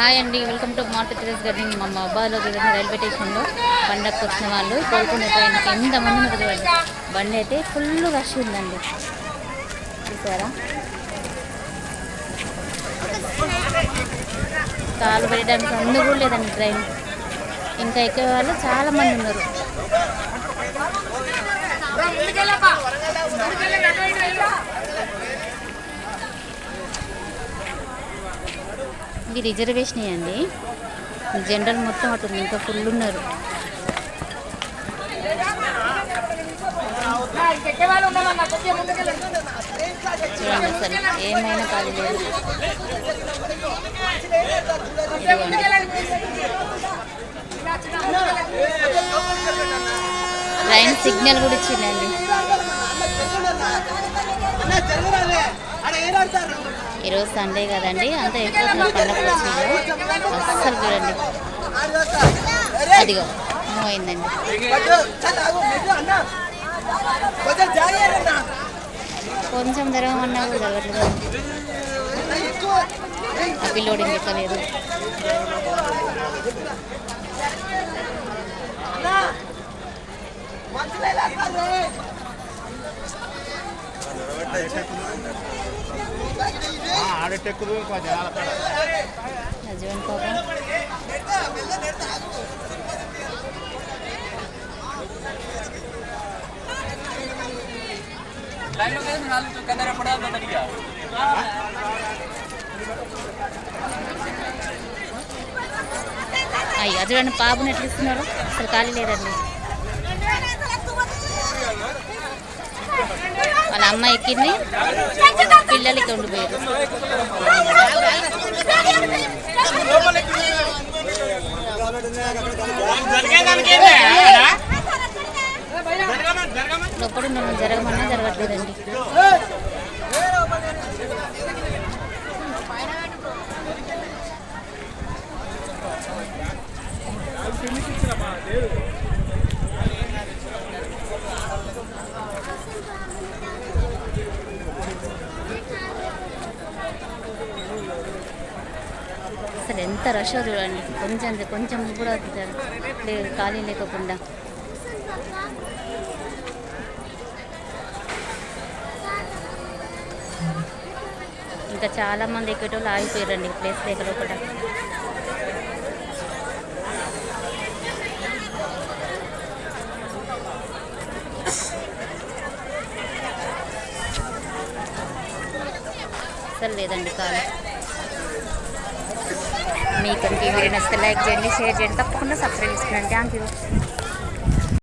Hi అండి welcome to mart terrace gardening. మా మొబైల్లో చూడండి రైల్వే స్టేషన్లో పండగకు వచ్చిన వాళ్ళు కోరుకునే ట్రైన్కి ఎంతమంది ఉంటుంది చూడండి. బండి అయితే ఫుల్ రష్ ఉందండి. చూసారా? కాలు పెట్టడానికి అందు కూడా లేదండి ట్రైన్. ఇంకా ఎక్కే వాళ్ళు చాలా మంది ఉన్నారు ఇది రిజర్వేషన్ అండి. జనరల్ మొత్తం అటు ఇంకా ఫుల్ ఉన్నారు. సరే ఏమైనా కాదు లేదు ట్రైన్ సిగ్నల్ కూడా ఇచ్చిందండి ఈరోజు సండే కదండి అంత ఎక్కువ పండగ వచ్చింది అస్సలు చూడండి అదిగో మూవ్ అయిందండి కొంచెం జరగమన్నా కూడా జరగట్లేదు ఆ పిల్లోడు ఎక్కలేదు ఆడెట్టెక్కుదు ఇంకా జనాల కాడ హస్బెండ్ పాపం అయ్యో చూడండి పాపను ఎట్లా ఇస్తున్నారు అసలు ఖాళీ లేదండి వాళ్ళ అమ్మ ఎక్కింది పిల్లలకి ఉండిపోయారు లోపల మనం జరగమన్నా జరగట్లేదండి. అసలు ఎంత రష్ చూడండి. కొంచెం కొంచెం కూడా లేదు ఖాళీ లేకోకుండా. ఇంకా చాలా మంది ఎక్కేటోళ్ళు ఆగిపోయారండి ప్లేస్ దగ్గర ఒకటి అస్సలు లేదండి కాదు. మీకు ఈ వీడియో నచ్చితే లైక్ చేయండి షేర్ చేయండి తప్పకుండా సబ్స్క్రైబ్ చేసుకోండి. Thank you